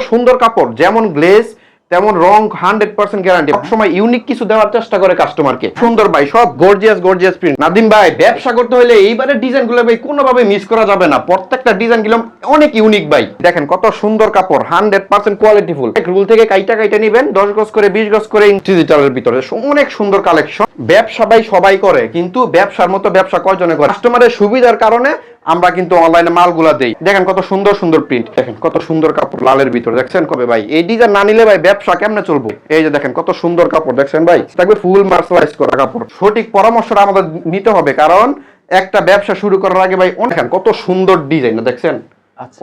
সুন্দর কাপড় যেমন গ্লেজ তেমন রং হান্ড্রেড পার্সেন্ট গ্যারান্টি সবসময় ইউনিক কিছু দেওয়ার চেষ্টা করে কাস্টমারকে সুন্দর ভাই সব গর্জিয়াস গর্জিয়াস প্রিন্ট নাদিম ভাই ব্যবসা করতে হলে এইবারের ডিজাইনগুলো ভাই কোনোভাবে মিস করা যাবে না। প্রত্যেকটা ডিজাইনগুলো অনেক ইউনিক ভাই। দেখেন কত সুন্দর কাপড় হান্ড্রেড পার্সেন্ট কোয়ালিটি ফুল এক রুল থেকে কাইটা কাইটা নিবেন দশ গজ করে বিশ গজ করে ডিজিটালের ভিতরে। অনেক সুন্দর কালেকশন ব্যবসা ভাই সবাই করে কিন্তু ব্যবসার মতো ব্যবসা কয়জনে করে? কাস্টমারের সুবিধার কারণে আমরা কিন্তু অনলাইনে মালগুলা দেই। দেখেন কত সুন্দর সুন্দর প্রিন্ট দেখেন কত সুন্দর কাপড় লালের ভিতরে। দেখছেন কবে ভাই? এই ডিজাইন না নিলে ভাই ব্যবসা কেমনে চলবো? এই যে দেখেন, কত সুন্দর কাপড়, দেখছেন ভাই? থাকবে ফুল মার্শালাইজ করা কাপড়। সঠিক পরামর্শটা আমাদের নিতে হবে, কারণ একটা ব্যবসা শুরু করার আগে ভাই, অনেক কত সুন্দর ডিজাইন দেখছেন।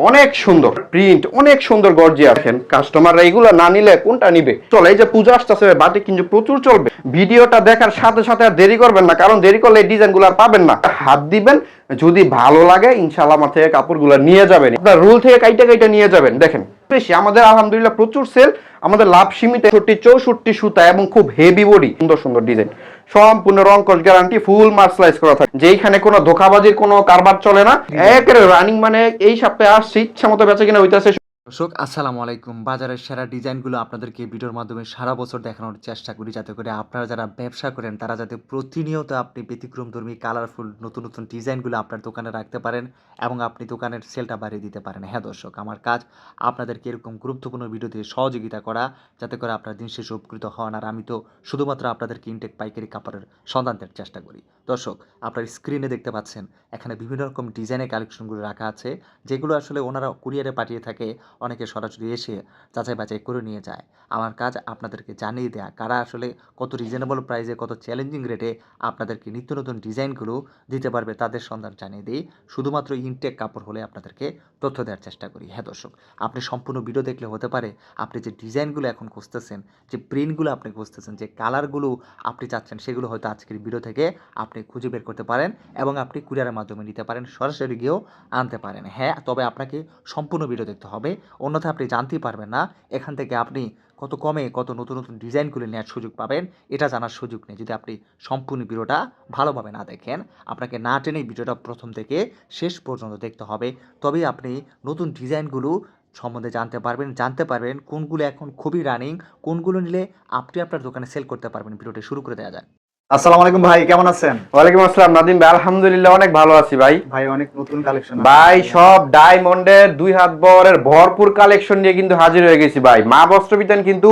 অনেক সুন্দর প্রিন্ট অনেক সুন্দর গর্জিয়া দেখেন কাস্টমাররা এইগুলো না নিলে কোনটা নিবে? চলে, এই যে পূজা আসতেছে, বাটিক কিন্তু প্রচুর চলবে। ভিডিওটা দেখার সাথে সাথে আর দেরি করবেন না, কারণ দেরি করলে এই ডিজাইনগুলো আর পাবেন না। হাত দিবেন, যদি ভালো লাগে, ইনশাআল্লাহ আমার থেকে কাপড়গুলো নিয়ে যাবেন। আপনার রুল থেকে কাইটা কাইটা নিয়ে যাবেন। দেখেন, বেশি, আমাদের আলহামদুলিল্লাহ প্রচুর সেল আমাদের লাভ সীমিত তেষট্টি চৌষট্টি সুতা এবং খুব হেভি বডি সুন্দর সুন্দর ডিজাইন সম্পূর্ণ রং কস গ্যারান্টি ফুল মার্সলাইজ করা থাকে। যেইখানে কোনো ধোকাবাজির কোনো কারবার চলে না। একেবারে রানিং মানে এই সপ্তাহে আসছে ইচ্ছা মতো বেচা কিনা হইতেছে। দর্শক, আসসালামু আলাইকুম। বাজারের সেরা ডিজাইনগুলো আপনাদেরকে ভিডিওর মাধ্যমে সারা বছর দেখানোর চেষ্টা করি। যাতে করে আপনারা যারা ব্যবসা করেন, তারা যাতে প্রতিনিয়ত আপনি ব্যতিক্রমধর্মী কালারফুল নতুন নতুন ডিজাইনগুলো আপনার দোকানে রাখতে পারেন এবং আপনি দোকানের সেলটা বাড়িয়ে দিতে পারেন। হ্যাঁ দর্শক, আমার কাজ আপনাদেরকে এরকম গুরুত্বপূর্ণ ভিডিও দিয়ে সহযোগিতা করা, যাতে করে আপনার দিন শেষে উপকৃত হন। আর আমি তো শুধুমাত্র আপনাদেরকে ইনটেক পাইকারি কাপড়ের সন্ধান দেওয়ার চেষ্টা করি। দর্শক, আপনার স্ক্রিনে দেখতে পাচ্ছেন, এখানে বিভিন্ন রকম ডিজাইনের কালেকশনগুলো রাখা আছে, যেগুলো আসলে ওনারা কুরিয়ারে পাঠিয়ে থাকে। অনেকে সরাসরি এসে যাচাই বাছাই করে নিয়ে যায়। আমার কাজ আপনাদেরকে জানিয়ে দেয়া, কারা আসলে কত রিজনেবল প্রাইসে কত চ্যালেঞ্জিং রেটে আপনাদেরকে নিত্য নতুন ডিজাইনগুলো দিতে পারবে তাদের সন্ধান জানিয়ে দিই। শুধুমাত্র ইনটেক কাপড় হলে আপনাদেরকে তথ্য দেওয়ার চেষ্টা করি। হ্যাঁ দর্শক, আপনি সম্পূর্ণ ভিডিও দেখলে হতে পারে আপনি যে ডিজাইনগুলো এখন খুঁজতেছেন, যে প্রিন্টগুলো আপনি খুঁজতেছেন, যে কালারগুলো আপনি চাচ্ছেন, সেগুলো হয়তো আজকের ভিডিও থেকে আপনি খুঁজে বের করতে পারেন এবং আপনি কুরিয়ারের মাধ্যমে নিতে পারেন, সরাসরি গিয়েও আনতে পারেন। হ্যাঁ তবে আপনাকে সম্পূর্ণ ভিডিও দেখতে হবে। অন্যথায় আপনি জানতেই পারবেন না। এখান থেকে আপনি কত কমে কত নতুন নতুন ডিজাইনগুলি নেওয়ার সুযোগ পাবেন, এটা জানার সুযোগ নেই। যদি আপনি সম্পূর্ণ ভিডিওটা ভালোভাবে না দেখেন, আপনাকে না টেনেই ভিডিওটা প্রথম থেকে শেষ পর্যন্ত দেখতে হবে। তবেই আপনি নতুন ডিজাইনগুলো সম্বন্ধে জানতে পারবেন জানতে পারবেন কোনগুলো এখন খুবই রানিং, কোনগুলো নিলে আপনি আপনার দোকানে সেল করতে পারবেন। ভিডিওটি শুরু করে দেওয়া যায় আসসালামু আলাইকুম ভাই কেমন আছেন? ওয়ালাইকুম আসসালাম নাদিম ভাই আলহামদুলিল্লাহ অনেক ভালো আছি ভাই। ভাই অনেক নতুন কালেকশন ভাই সব ডায়মন্ডের দুই হাত বরের ভরপুর কালেকশন নিয়ে কিন্তু হাজির হয়ে গেছি ভাই। মা বস্ত্র বিতান কিন্তু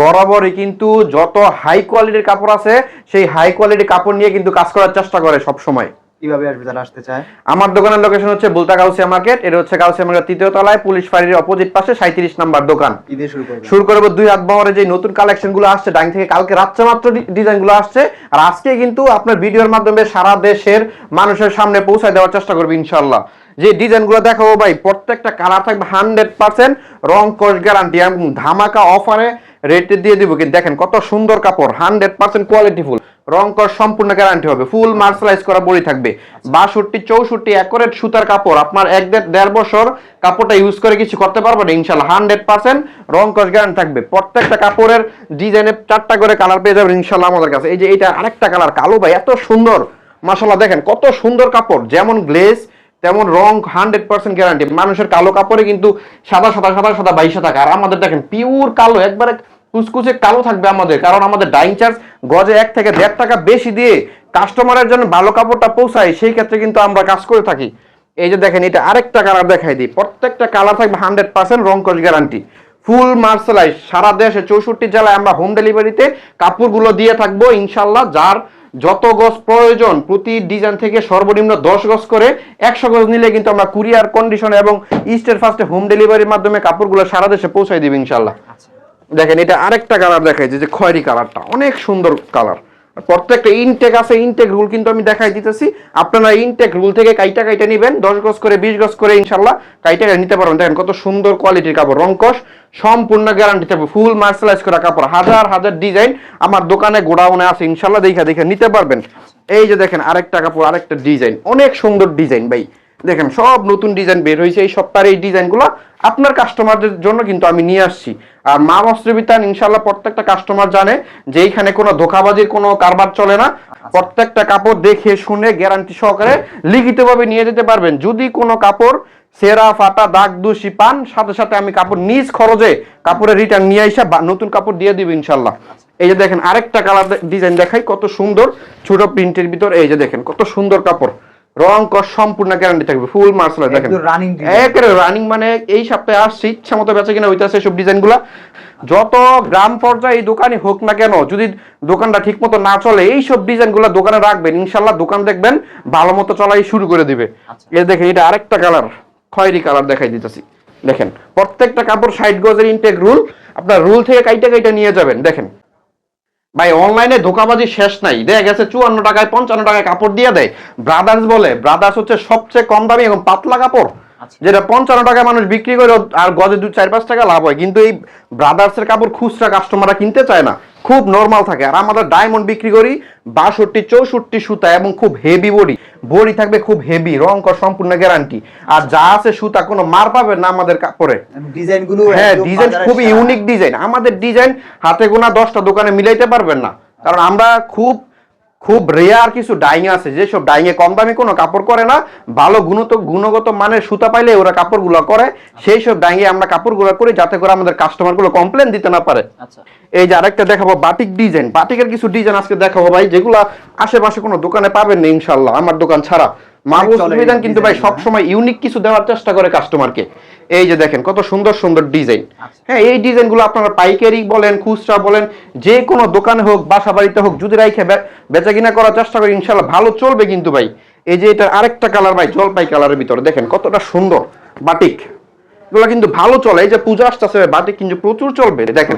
বরাবরই কিন্তু যত হাই কোয়ালিটির কাপড় আছে সেই হাই কোয়ালিটির কাপড় নিয়ে কিন্তু কাজ করার চেষ্টা করে সব সময় কীভাবে আসবে যারা আসতে চায়? আমার দোকানের লোকেশন হচ্ছে বুলতা গাউসিয়া মার্কেট এটা হচ্ছে গাউসিয়া মার্কেট তৃতীয় তলায় পুলিশ ফাঁড়ির অপোজিট পাশে সাঁত্রিশ নাম্বার দোকান। ঈদে শুরু করবে শুরু করব দুই হাত বহরে যে নতুন কালেকশনগুলো আসছে ডাইং থেকে কালকে রাত্রে মাত্র ডিজাইনগুলো আসছে আর আজকে কিন্তু আপনার ভিডিওর মাধ্যমে সারা দেশের মানুষের সামনে পৌঁছায় দেওয়ার চেষ্টা করব ইনশাল্লাহ যে ডিজাইনগুলো দেখাবো ভাই প্রত্যেকটা কালার থাকবে হান্ড্রেড পার্সেন্ট রং কোর্স গ্যারান্টি এবং ধামাকা অফারে রেটে দিয়ে দিব। কিন্তু দেখেন কত সুন্দর কাপড় হান্ড্রেড পার্সেন্ট কোয়ালিটি ফুল রং কর সম্পূর্ণ গ্যারান্টি হবে। ফুল মার্শালাইজ করা বড়ি থাকবে। বাষট্টি, চৌষট্টি একরেট সুতার কাপড়। আপনার এক দেড় বছর কাপড়টা ইউজ করে কিছু করতে পারবেন ইনশাল্লাহ হান্ড্রেড পার্সেন্ট রং কস গ্যারান্টি থাকবে। প্রত্যেকটা কাপড়ের ডিজাইনে চারটা করে কালার পেয়ে যাবেন ইনশাল্লাহ আমাদের কাছে। এই যে এটা আরেকটা কালার কালো ভাই, এত সুন্দর। মাসাল্লাহ দেখেন, কত সুন্দর কাপড়। যেমন গ্লেজ তেমন রং হান্ড্রেড পার্সেন্ট গ্যারান্টি মানুষের কালো কাপড়ে কিন্তু সাদা সাদা সাদা সাদা বাইশে টাকা আর আমাদের দেখেন পিওর কালো, একবারে কুচকুচে কালো থাকবে আমাদের, কারণ আমাদের ডাইং চার্জ গজে এক থেকে দেড় টাকা বেশি দিয়ে কাস্টমারের জন্য ভালো কাপড়টা পৌঁছায়, সেই ক্ষেত্রে কিন্তু আমরা কাজ করে থাকি। এই যে দেখেন, এটা আরেকটা কালার দেখাই দিই। প্রত্যেকটা কালার থাকবে হান্ড্রেড পার্সেন্ট রং কস গ্যারান্টি ফুল মার্শালাইজ সারা দেশে চৌষট্টি জেলায় আমরা হোম ডেলিভারিতে কাপড়গুলো দিয়ে থাকব ইনশাল্লাহ যার যত গজ প্রয়োজন প্রতি ডিজাইন থেকে সর্বনিম্ন দশ গজ করে একশো গজ নিলে কিন্তু আমরা কুরিয়ার কন্ডিশন এবং ইস্টের ফার্স্টে হোম ডেলিভারির মাধ্যমে কাপড়গুলো সারা দেশে পৌঁছাই দিবে ইনশাল্লাহ দেখেন, এটা আরেকটা কালার দেখাইছে, যে খয়েরি কালারটা অনেক সুন্দর কালার প্রত্যেকটা ইনটেক আছে ইনটেক রুল কিন্তু আমি দেখাই দিতেছি। আপনারা ইনটেক রুল থেকে কাইটা কাইটা নেবেন, দশ গজ করে, বিশ গজ করে, ইনশাল্লাহ কাইটা কাইটা নিতে পারবেন। দেখেন, কত সুন্দর কোয়ালিটির কাপড়, রংকশ, সম্পূর্ণ গ্যারান্টি থাকবে ফুল মার্শালাইজ করা কাপড়, হাজার হাজার ডিজাইন আমার দোকানে গোডাউনে আছে, ইনশাল্লাহ দেখা, দেখে নিতে পারবেন। এই যে দেখেন, আরেকটা কাপড়, আরেকটা ডিজাইন অনেক সুন্দর ডিজাইন ভাই। দেখেন, সব নতুন ডিজাইন বের হয়েছে এই সপ্তাহের এই ডিজাইনগুলো আপনার কাস্টমারদের জন্য কিন্তু আমি নিয়ে আসছি। আর মা বস্ত্রবিতান ইনশাল্লাহ প্রত্যেকটা কাস্টমার জানে যে এইখানে কোনো ধোকাবাজির কোনো কারবার চলে না। প্রত্যেকটা কাপড় দেখে শুনে গ্যারান্টি সহকারে লিখিতভাবে নিয়ে যেতে পারবেন। যদি কোনো কাপড় সেরা, ফাটা, দাগ, দোষী পান, সাথে সাথে আমি কাপড় নিজ খরচে কাপড়ের রিটার্ন নিয়ে এসে নতুন কাপড় দিয়ে দিব ইনশাল্লাহ এই যে দেখেন আরেকটা কালার ডিজাইন দেখাই, কত সুন্দর ছোট প্রিন্টের ভিতর, এই যে দেখেন কত সুন্দর কাপড়। রং কর সম্পূর্ণ গ্যারান্টি থাকবে ফুল মার্সেল দেখেন। একেবারে রানিং মানে এই সপ্তাহে আসছে ইচ্ছা মতো বেচা কিনা হইতেছে সব যত গ্রাম পর্যায়ে এই দোকানই হোক না কেন যদি দোকানটা ঠিক মতো না চলে এই সব ডিজাইনগুলা দোকানে রাখবেন ইনশাল্লাহ দোকান দেখবেন ভালো মতো চলাই শুরু করে দিবে। এই দেখেন এটা আরেকটা কালার খয়েরি কালার দেখাই দিতেছি। দেখেন প্রত্যেকটা কাপড় সাইড গজের ইনটেক রুল আপনার রুল থেকে কাইটা কাইটা নিয়ে যাবেন দেখেন। ভাই অনলাইনে ধোকাবাজি শেষ নাই। দেয়া গেছে চুয়ান্ন টাকায় পঞ্চান্ন টাকায় কাপড় দিয়ে দেয়। ব্রাদার্স বলে ব্রাদার্স হচ্ছে সবচেয়ে কম দামি এবং পাতলা কাপড় যেটা পঞ্চান্ন টাকায় মানুষ বিক্রি করে আর গজে দু চার পাঁচ টাকা লাভ হয়। কিন্তু এই ব্রাদার্সের কাপড় খুচরা কাস্টমাররা কিনতে চায় না। খুব নর্মাল থাকে। আর আমাদের ডায়মন্ড বিক্রি করি বাষট্টি চৌষট্টি সুতা এবং খুব হেভি বডি বডি থাকবে খুব হেভি রং কর সম্পূর্ণ গ্যারান্টি আর যা আছে সুতা কোনো মার পাবে না আমাদের কাপড়ে। ডিজাইনগুলো হ্যাঁ ডিজাইন খুবই ইউনিক ডিজাইন আমাদের ডিজাইন হাতে গোনা দশটা দোকানে মিলাইতে পারবেন না। কারণ আমরা খুব খুব রেয়ার কিছু ডাইং আছে। যেসব ডাইংয়ে কম দামি কোনো কাপড় করে না ভালো গুণত গুণগত মানের সুতা পাইলে ওরা কাপড়গুলো করে। সেই সব ডাইংয়ে আমরা কাপড়গুলো করি যাতে করে আমাদের কাস্টমারগুলো কমপ্লেন দিতে না পারে। আচ্ছা। এই যে আরেকটা দেখাবো বাটিক ডিজাইন বাটিকের কিছু ডিজাইন আজকে দেখাবো ভাই যেগুলো আশেপাশে কোনো দোকানে পাবেন না ইনশাল্লাহ আমার দোকান ছাড়া। সুবিধান কিন্তু ভাই সবসময় ইউনিক কিছু দেওয়ার চেষ্টা করে কাস্টমারকে এই যে দেখেন কত সুন্দর সুন্দর ডিজাইন। হ্যাঁ এই ডিজাইনগুলো আপনারা পাইকারি বলেন খুচরা বলেন যে কোনো দোকানে হোক বাসা বাড়িতে হোক যদি রাইখে বেচা কিনা করার চেষ্টা করি ইনশাল্লাহ ভালো চলবে কিন্তু ভাই। এই যে এটা আরেকটা কালার ভাই জলপাই কালারের ভিতরে। দেখেন কতটা সুন্দর বাটিক। এগুলো কিন্তু ভালো চলে। এই যে পূজা আসতেছে বাটিক কিন্তু প্রচুর চলবে। দেখেন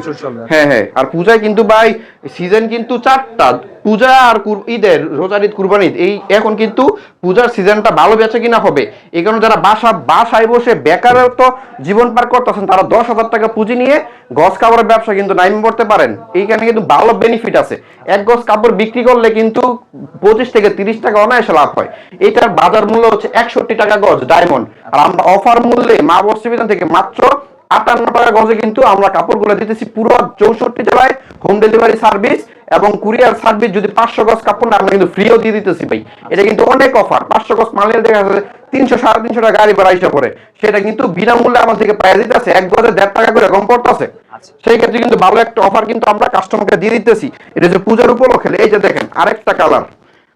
হ্যাঁ হ্যাঁ আর পূজায় কিন্তু ভাই সিজন কিন্তু চারটা। পূজা আর ঈদের রোজার ঈদ কুরবান ঈদ। এই এখন কিন্তু পূজার সিজনটা ভালো বেচে কিনা হবে। এই কারণে যারা বাসা বাসায় বসে বেকারত্ব জীবন পার করতেছেন তারা দশ হাজার টাকা পুঁজি নিয়ে গছ কাপড়ের ব্যবসা কিন্তু নাইমে পড়তে পারেন। এইখানে কিন্তু ভালো বেনিফিট আছে। এক গজ কাপড় বিক্রি করলে কিন্তু পঁচিশ থেকে তিরিশ টাকা অনায়াসে লাভ হয়। এটার বাজার মূল্য হচ্ছে একষট্টি টাকা গজ ডায়মন্ড আর আমরা অফার মূল্যে মা বস্তিবিধান থেকে মাত্র আটান্ন টাকা গজে কিন্তু আমরা কাপড়গুলো দিতেছি পুরো চৌষট্টি জেলায় হোম ডেলিভারি সার্ভিস এবং কুরিয়ার সার্ভিস যদি পাঁচশো গজ কাপড় না আমরা কিন্তু ফ্রিও দিয়ে দিতেছি ভাই। এটা কিন্তু অনেক অফার পাঁচশো গজ মালে দেখা যাচ্ছে তিনশো সাড়ে তিনশো টাকা গাড়ি ভাড়া এসে পড়ে সেটা কিন্তু বিনামূল্যে আমার থেকে পাই দিতেছে। এক গজে দেড় টাকা করে কম পড়তেছে সেই ক্ষেত্রে কিন্তু ভালো একটা অফার কিন্তু আমরা কাস্টমারকে দিয়ে দিতেছি। এটা যে পূজার উপলক্ষে। এই যে দেখেন আরেকটা কালার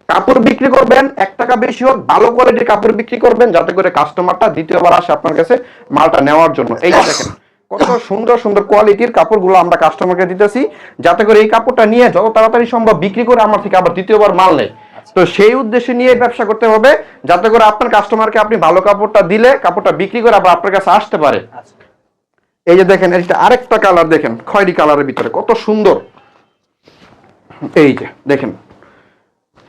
কাপড় বিক্রি করবেন, এক টাকা বেশি হোক, ভালো কোয়ালিটির কাপড় বিক্রি করবেন, যাতে করে কাস্টমারটা দ্বিতীয়বার আসে আপনার কাছে মালটা নেওয়ার জন্য। এই দেখেন, কত সুন্দর সুন্দর কোয়ালিটির কাপড়গুলো আমরা কাস্টমারকে দিতেছি, যাতে করে এই কাপড়টা নিয়ে যত তাড়াতাড়ি সম্ভব বিক্রি করে আমার থেকে আবার দ্বিতীয়বার মাল নেয়। তো সেই উদ্দেশ্যে নিয়ে ব্যবসা করতে হবে, যাতে করে আপনার কাস্টমারকে আপনি ভালো কাপড়টা দিলে, কাপড়টা বিক্রি করে আবার আপনার কাছে আসতে পারে। এই যে দেখেন এটা আরেকটা কালার দেখেন, খয়েরি কালারের ভিতরে, কত সুন্দর। এই যে দেখেন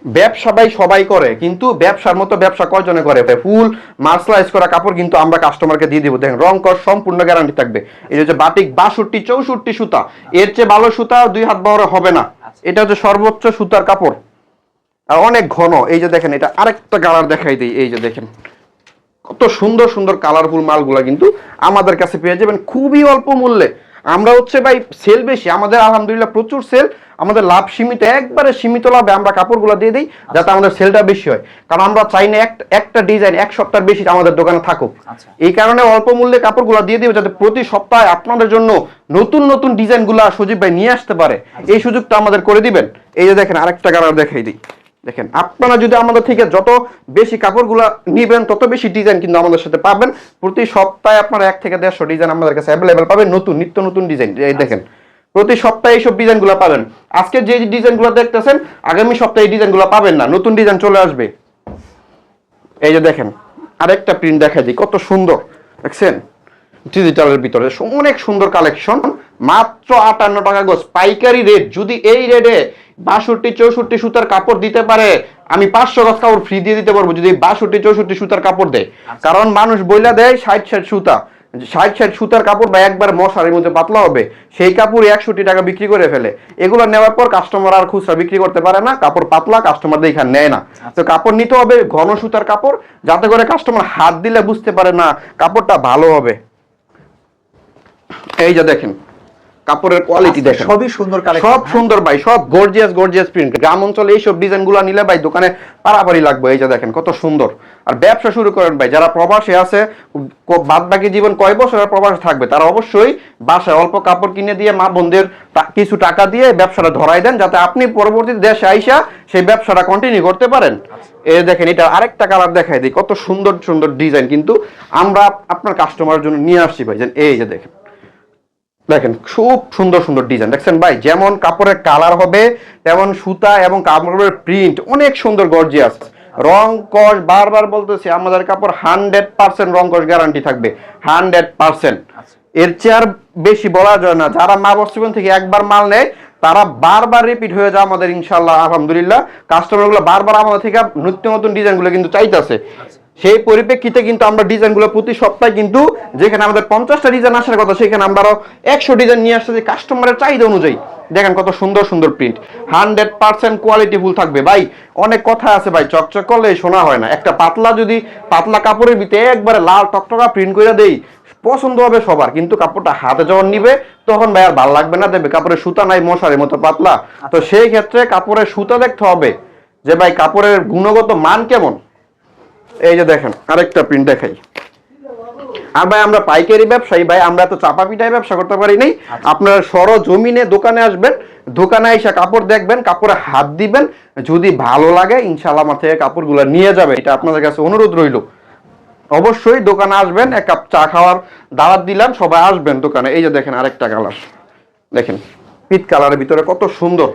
ব্যবসা ভাই সবাই করে, কিন্তু ব্যবসার মতো ব্যবসা কয়জনে করে? ফুল মার্সলাইজ করা কাপড় কিন্তু আমরা কাস্টমারকে দিয়ে দিব। দেখেন, রং কর, সম্পূর্ণ গ্যারান্টি থাকবে। এটা হচ্ছে বাটিক বাষট্টি, চৌষট্টি সুতা। এর চেয়ে ভালো সুতা দুই হাত বড় হবে না। এটা হচ্ছে সর্বোচ্চ সুতার কাপড়। আর অনেক ঘন। এই যে দেখেন, এটা আরেকটা কালার দেখাই দিই। এই যে দেখেন, কত সুন্দর সুন্দর কালারফুল মালগুলা কিন্তু আমাদের কাছে পেয়ে যাবেন খুবই অল্প মূল্যে। আমরা হচ্ছে ভাই সেল বেশি আমাদের আলহামদুলিল্লাহ প্রচুর সেল আমাদের লাভ সীমিত একবারে সীমিত লাভে আমরা কাপড়গুলো দিয়ে দিই যাতে আমাদের সেলটা বেশি হয়। কারণ আমরা চাই না একটা ডিজাইন এক সপ্তাহ বেশি আমাদের দোকানে থাকুক। আচ্ছা। এই কারণে অল্প মূল্যে কাপড়গুলো দিয়ে দিব যাতে প্রতি সপ্তাহে আপনাদের জন্য নতুন নতুন ডিজাইনগুলো সজীব ভাই নিয়ে আসতে পারে। এই সুযোগটা আমাদের করে দিবেন। এই যে দেখেন আরেকটা কালার দেখাই দিই। দেখেন আপনারা যদি আমাদের থেকে যত বেশি কাপড়গুলো নিবেন তত বেশি ডিজাইন কিন্তু আমাদের সাথে পাবেন। প্রতি সপ্তাহে আপনারা এক থেকে দেড়শো ডিজাইন আমাদের কাছে অ্যাভেলেবেল পাবেন নতুন নিত্য নতুন ডিজাইন এই দেখেন প্রতি সপ্তাহে এইসব ডিজাইনগুলো পাবেন। আজকে যে ডিজাইনগুলো দেখতেছেন আগামী সপ্তাহে এই ডিজাইনগুলো পাবেন না নতুন ডিজাইন চলে আসবে। এই যে দেখেন আরেকটা প্রিন্ট দেখা দিই কত সুন্দর। দেখছেন? ডিজিটালের ভিতরে অনেক সুন্দর কালেকশন মাত্র আটান্ন টাকা গোস পাইকারি রেট যদি এই রেটে বাষট্টি চৌষট্টি সুতার কাপড় দিতে পারে আমি পাঁচশো গজ কাপড় ফ্রি দিয়ে দিতে পারব যদি বাষট্টি চৌষট্টি সুতার কাপড় দেয়। কারণ মানুষ বইলা দেয় ষাট ষাট সুতা। ষাট ষাট সুতার কাপড় বা একবার মশারির মধ্যে পাতলা হবে সেই কাপড় একষট্টি টাকা বিক্রি করে ফেলে। এগুলো নেওয়ার পর কাস্টমার আর খুচরা বিক্রি করতে পারে না কাপড় পাতলা কাস্টমার এখানে নেয় না। তো কাপড় নিতে হবে ঘন সুতার কাপড় যাতে করে কাস্টমার হাত দিলে বুঝতে পারে না কাপড়টা ভালো হবে। এই যে দেখেন কাপড়ের কোয়ালিটি আচ্ছা, দেখেন। সবই সুন্দর কালেকশন সব সুন্দর ভাই সব গর্জিয়াস গর্জিয়াস প্রিন্ট গ্রাম অঞ্চলে এইসব ডিজাইনগুলো নিলে ভাই দোকানে পারাপারি লাগবে এই যে দেখেন কত সুন্দর। আর ব্যবসা শুরু করেন ভাই যারা প্রবাসে আছে বাদ বাকি জীবন কয় বছর প্রবাসে থাকবে তারা অবশ্যই বাসায় অল্প কাপড় কিনে দিয়ে মা বোনদের কিছু টাকা দিয়ে ব্যবসাটা ধরাই দেন যাতে আপনি পরবর্তী দেশে আইসা সেই ব্যবসাটা কন্টিনিউ করতে পারেন। এই দেখেন এটা আরেকটা কালার দেখাই দিই কত সুন্দর সুন্দর ডিজাইন কিন্তু আমরা আপনার কাস্টমারের জন্য নিয়ে আসছি ভাই এই যে দেখেন। দেখেন খুব সুন্দর সুন্দর ডিজাইন দেখছেন ভাই যেমন কাপড়ের কালার হবে তেমন সুতা এবং কাপড়ের প্রিন্ট অনেক সুন্দর গর্জিয়াস রং কস বারবার বলতেছি আমাদের কাপড় হান্ড্রেড পার্সেন্ট রং কস গ্যারান্টি থাকবে। হান্ড্রেড পার্সেন্ট এর চেয়ে আর বেশি বলা যায় না। যারা মা বস্তুবন থেকে একবার মাল নেয় তারা বারবার রিপিট হয়ে যায় আমাদের ইনশাল্লাহ আলহামদুলিল্লাহ। কাস্টমারগুলো বারবার আমাদের থেকে নিত্য নতুন ডিজাইনগুলো কিন্তু চাইতেছে। সেই পরিপ্রেক্ষিতে কিন্তু আমরা ডিজাইনগুলো প্রতি সপ্তাহে কিন্তু যেখানে আমাদের পঞ্চাশটা ডিজাইন আসার কথা সেখানে আমরা একশো ডিজাইন নিয়ে আসতেছি কাস্টমারের চাহিদা অনুযায়ী। দেখেন কত সুন্দর সুন্দর print hundred percent quality full থাকবে। ভাই অনেক কথা আছে ভাই চকচক করলে শোনা হয় না। একটা পাতলা যদি পাতলা কাপড়ের ভিতরে একবারে লাল টকটকা প্রিন্ট করে দেই পছন্দ হবে সবার। কিন্তু কাপড়টা হাতে যখন নিবে তখন ভাই আর ভালো লাগবে না দেবে। কাপড়ের সুতা নাই মশারের মতো পাতলা। তো সেই ক্ষেত্রে কাপড়ের সুতা দেখতে হবে। যে ভাই কাপড়ের গুণগত মান কেমন? এই যে দেখেন আরেকটা প্রিন্ট দেখাই। আর ভাই আমরা পাইকারি ব্যবসায়ী ভাই আমরা তো চাপা পিঠায় ব্যবসা করতে পারি নাই। আপনারা সর জমিনে দোকানে আসবেন দোকানে এসে কাপড় দেখবেন কাপড়ে হাত দিবেন। যদি ভালো লাগে ইনশাল্লাহ আমার থেকে কাপড়গুলো নিয়ে যাবে। এটা আপনাদের কাছে অনুরোধ রইল। অবশ্যই দোকানে আসবেন এক কাপ চা খাওয়ার দাওয়াত দিলাম সবাই আসবেন দোকানে। এই যে দেখেন আরেকটা কালার দেখেন পিট কালারের ভিতরে কত সুন্দর।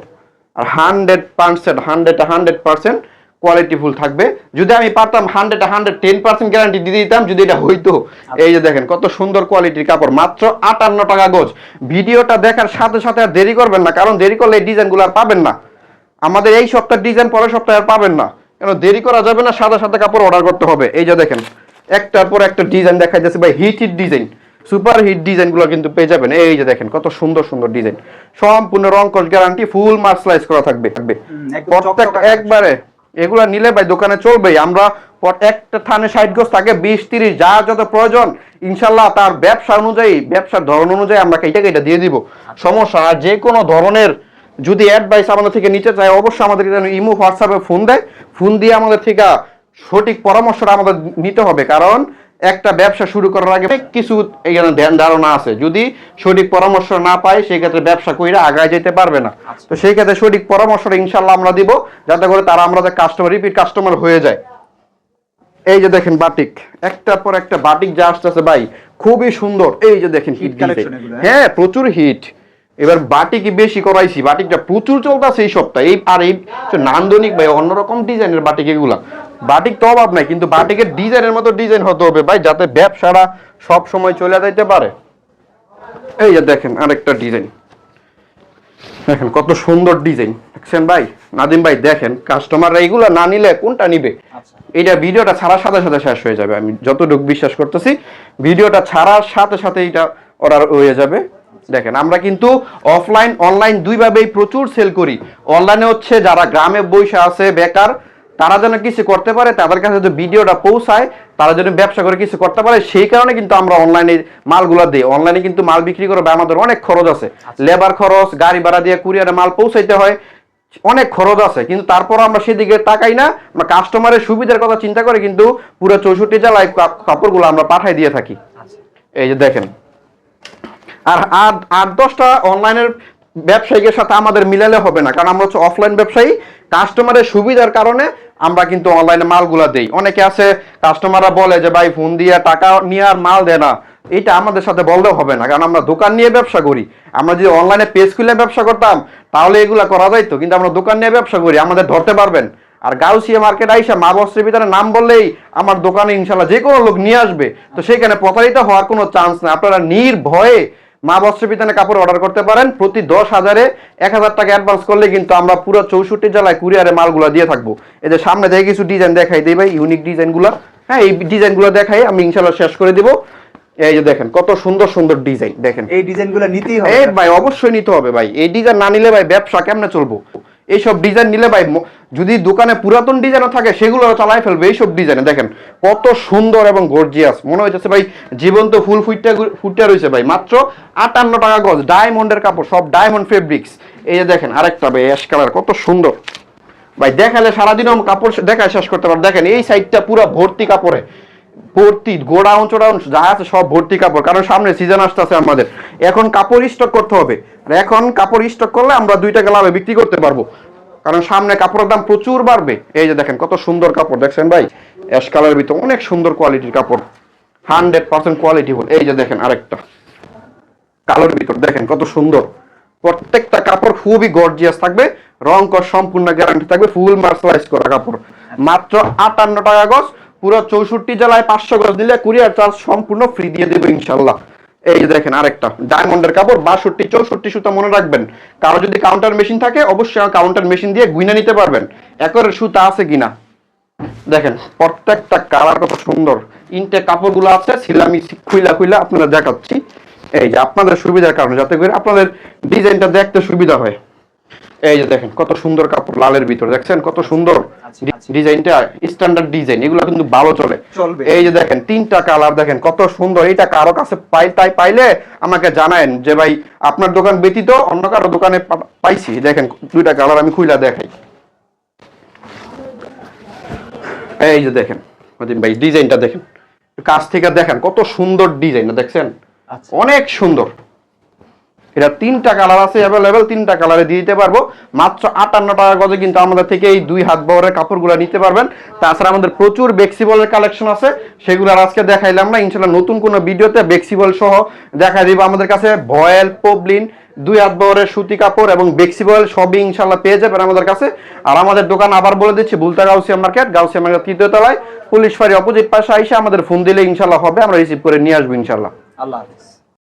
আর hundred percent hundred hundred percent quality full থাকবে। যদি আমি পারতাম hundred hundred ten percent guarantee দিয়ে দিতাম যদি এটা হইতো। এই যে দেখেন কত সুন্দর কোয়ালিটির কাপড় মাত্র আটান্ন টাকা গজ। ভিডিওটা দেখার সাথে সাথে আর দেরি করবেন না কারণ দেরি করলে এই ডিজাইনগুলো আর পাবেন না। আমাদের এই সপ্তাহের ডিজাইন পরের সপ্তাহে আর পাবেন না। কেন দেরি করা যাবে না সাদা সাদা কাপড় অর্ডার করতে হবে। এই যে দেখেন একটার পর একটা ডিজাইন দেখা যাচ্ছে ভাই hit hit design. Super hit ডিজাইনগুলো কিন্তু পেয়ে যাবেন। এই যে দেখেন কত সুন্দর সুন্দর ডিজাইন। সম্পূর্ণ রং কস গ্যারান্টি ফুল মার্সলাইজ করা থাকবে। থাকবে প্রত্যেক একবারে এগুলা নিলে ভাই দোকানে চলবে আমরা একটা থানে ষাট গজ থাকে বিশ, তিরিশ, যা যত প্রয়োজন, ইনশাল্লাহ তার ব্যবসা অনুযায়ী, ব্যবসার ধরন অনুযায়ী আমরা কেটে কেটে দিয়ে দিব। সমস্যা, আর যে কোনো ধরনের যদি অ্যাডভাইস আমাদের থেকে নিতে চায়, অবশ্যই আমাদেরকে যেন ইমো, হোয়াটসঅ্যাপে ফোন দেয়। ফোন দিয়ে আমাদের থেকে সঠিক পরামর্শটা আমাদের নিতে হবে, কারণ একটা ব্যবসা শুরু করার আগে কিছু এখানে ধ্যান ধারণা আছে। যদি সঠিক পরামর্শ না পায় সেই ক্ষেত্রে ব্যবসা কইরা আগায় যেতে পারবে না। তো সেই ক্ষেত্রে সঠিক পরামর্শটা ইনশাল্লাহ আমরা দিব যাতে করে তারা আমাদের কাস্টমার রিপিট কাস্টমার হয়ে যায়। এই যে দেখেন বাটিক একটার পর একটা বাটিক যা আসতেছে ভাই খুবই সুন্দর। এই যে দেখেন হিট হ্যাঁ? হ্যাঁ প্রচুর হিট এবার বাটিকি বেশি করাইছি বাটিকটা প্রচুর চলতেছে এই সপ্তাহে। এই আর এই নান্দনিক ভাই অন্যরকম ডিজাইনের বাটিক এগুলা। বাটিক তো অভাব নাই কিন্তু বাটিকের ডিজাইনের মতো ডিজাইন হতে হবে ভাই যাতে ব্যবসাটা সব সময় চলে যাইতে পারে। এই যে দেখেন আরেকটা ডিজাইন। দেখেন কত সুন্দর ডিজাইন। দেখছেন ভাই? নাদিম ভাই দেখেন কাস্টমাররা এইগুলো না নিলে কোনটা নিবে? আচ্ছা। এইটা ভিডিওটা ছাড়ার সাথে সাথে শেষ হয়ে যাবে। আমি যতটুকু বিশ্বাস করতেছি ভিডিওটা ছাড়ার সাথে সাথে এটা অর্ডার হয়ে যাবে। দেখেন আমরা কিন্তু অফলাইন অনলাইন দুইভাবেই প্রচুর সেল করি। অনলাইনে হচ্ছে যারা গ্রামে বসে আছে বেকার তারা যেন কিছু করতে পারে তাদের কাছে যদি ভিডিওটা পৌঁছায় তারা যেন ব্যবসা করে কিছু করতে পারে সেই কারণে কিন্তু আমরা অনলাইনে মালগুলো দিই। অনলাইনে কিন্তু মাল বিক্রি করে বা আমাদের অনেক খরচ আছে। লেবার খরচ গাড়ি ভাড়া দিয়ে কুরিয়ারে মাল পৌঁছাইতে হয় অনেক খরচ আছে। কিন্তু তারপর আমরা সেদিকে তাকাই না আমরা কাস্টমারের সুবিধার কথা চিন্তা করে কিন্তু পুরো চৌষট্টি জেলায় কাপ- কাপড়গুলো আমরা পাঠাই দিয়ে থাকি। এই যে দেখেন। আর আট আট দশটা অনলাইনের ব্যবসায়ীদের সাথে আমাদের মিলালে হবে না কারণ আমরা হচ্ছে অফলাইন ব্যবসায়ী। কাস্টমারের সুবিধার কারণে আমরা কিন্তু অনলাইনে মালগুলা দেই। অনেকে আছে কাস্টমাররা বলে যে, ভাই ফোন দিয়ে টাকা নিয়ে আর মাল দেয় না। এটা আমাদের সাথে বললেও হবে না, কারণ আমরা দোকান নিয়ে ব্যবসা করি। আমরা যদি অনলাইনে পেজ খুলে ব্যবসা করতাম, তাহলে এগুলা করা যাইতো, কিন্তু আমরা দোকান নিয়ে ব্যবসা করি, আমাদের ধরতে পারবেন। আর গাউসিয়া মার্কেট আইসা মা বস্ত্রের ভিতরে নাম বললেই আমার দোকানে ইনশাল্লাহ যে কোনো লোক নিয়ে আসবে। তো সেখানে প্রতারিত হওয়ার কোনো চান্স নেই। আপনারা নির্ভয়ে মা বস্ত্র বিতানে কাপড় অর্ডার করতে পারেন। প্রতি দশ হাজারে এক হাজার টাকা অ্যাডভান্স করলে কিন্তু আমরা পুরো চৌষট্টি জেলায় কুরিয়ারে মালগুলো দিয়ে থাকব। এই যে সামনে থেকে কিছু ডিজাইন দেখাই দিই ভাই ইউনিক ডিজাইনগুলো হ্যাঁ এই ডিজাইনগুলো দেখাই আমি ইনশাল্লাহ শেষ করে দিব। এই যে দেখেন কত সুন্দর সুন্দর ডিজাইন দেখেন। এই ডিজাইনগুলো নিতেই হবে। ভাই অবশ্যই নিতে হবে ভাই। এই ডিজাইন না নিলে ভাই ব্যবসা কেমনে চলবো? এইসব ডিজাইন নিলে ভাই যদি দোকানে পুরাতন ডিজাইনও থাকে সেগুলো চালাই ফেলবে এইসব ডিজাইনে দেখেন, কত সুন্দর এবং গর্জিয়াস মনে হইতেছে ভাই, জীবন্ত ফুল ফুটটা ফুটটা রয়েছে ভাই। মাত্র আটান্ন টাকা গজ ডায়মন্ডের কাপড়, সব ডায়মন্ড ফেব্রিক্স এই যে দেখেন, আরেকটা ভাই অ্যাশ কালার কত সুন্দর। ভাই, দেখালে সারাদিনও কাপড় দেখায় শেষ করতে পারব। দেখেন, এই সাইডটা পুরো ভর্তি কাপড়ে। ভর্তি, গোডাউন চোডাউন যা আছে সব ভর্তি কাপড়। কারণ সামনে সিজন আসতেছে আমাদের। এখন কাপড় স্টক করতে হবে। আর এখন কাপড় স্টক করলে আমরা দুই টাকা লাভে বিক্রি করতে পারব। কারণ সামনে কাপড়ের দাম প্রচুর বাড়বে। এই যে দেখেন, কত সুন্দর কাপড়, দেখছেন ভাই? অ্যাশ কালারের ভিতর অনেক সুন্দর কোয়ালিটির কাপড়। হান্ড্রেড পার্সেন্ট কোয়ালিটি এই যে দেখেন আরেকটা। কালোর ভিতর, দেখেন কত সুন্দর। প্রত্যেকটা কাপড় খুবই গর্জিয়াস থাকবে। রং কর সম্পূর্ণ গ্যারান্টি থাকবে। ফুল মার্শালাইজ করা কাপড়। মাত্র আটান্ন টাকা গজ। পুরো চৌষট্টি জেলায় পাঁচশো গজ নিলে কুরিয়ার চার্জ সম্পূর্ণ ফ্রি দিয়ে দেবে ইনশাল্লাহ। এই দেখেন আরেকটা, ডায়মন্ডের কাপড় বাষট্টি, চৌষট্টি সুতা মনে রাখবেন। কারও যদি কাউন্টার মেশিন থাকে, অবশ্যই কাউন্টার মেশিন দিয়ে গুইনা নিতে পারবেন। একরের সুতা আছে কিনা? দেখেন, প্রত্যেকটা কালার কত সুন্দর। ইনটেক কাপড়গুলো আছে, সিলামি খুইলা খুইলা আপনারা দেখাচ্ছি। এই যে আপনাদের সুবিধার কারণে, যাতে করে আপনাদের ডিজাইনটা দেখতে সুবিধা হয়। এই যে দেখেন, কত সুন্দর কাপড় লালের ভিতর, দেখছেন? কত সুন্দর। ডিজাইনটা স্ট্যান্ডার্ড ডিজাইন এগুলো কিন্তু ভালো চলে। এই যে দেখেন তিনটা কালার দেখেন কত সুন্দর। কারও কাছে পাই তাই পাইলে আমাকে জানায়েন যে ভাই আপনার দোকান ব্যতীত অন্য কারও দোকানে পাইছি। দেখেন দুইটা কালার আমি খুইলা দেখাই। এই যে দেখেন ভাই ডিজাইনটা দেখেন। কাছ থেকে দেখেন কত সুন্দর ডিজাইন দেখছেন? আচ্ছা। অনেক সুন্দর। এটা তিনটা কালার আছে অ্যাভেলেবেল তিনটা কালারে দিয়ে দিতে পারব। মাত্র আটান্ন টাকা গজে কিন্তু আমাদের থেকে এই দুই হাত বহরের কাপড়গুলো নিতে পারবেন। তাছাড়া আমাদের প্রচুর বেক্সিবলের কালেকশন আছে। সেগুলো আর আজকে দেখাইলাম না। ইনশাল্লাহ নতুন কোনো ভিডিওতে বেক্সিবল সহ দেখা দিব আমাদের কাছে। ভয়েল, পবলিন, দুই হাত বহরের সুতি কাপড় এবং বেক্সিবল সবই ইনশাল্লাহ পেয়ে যাবেন আমাদের কাছে। আর আমাদের দোকান আবার বলে দিচ্ছি, বুলতা গাউসিয়া মার্কেট গাউসিয়া মার্কেট তৃতীয় তলায়। পুলিশ ফাঁড়ি অপোজিট পাশে আইসে আমাদের ফোন দিলে ইনশাল্লাহ হবে। আমরা রিসিভ করে নিয়ে আসব ইনশাল্লাহ। আল্লাহ হাফিজ।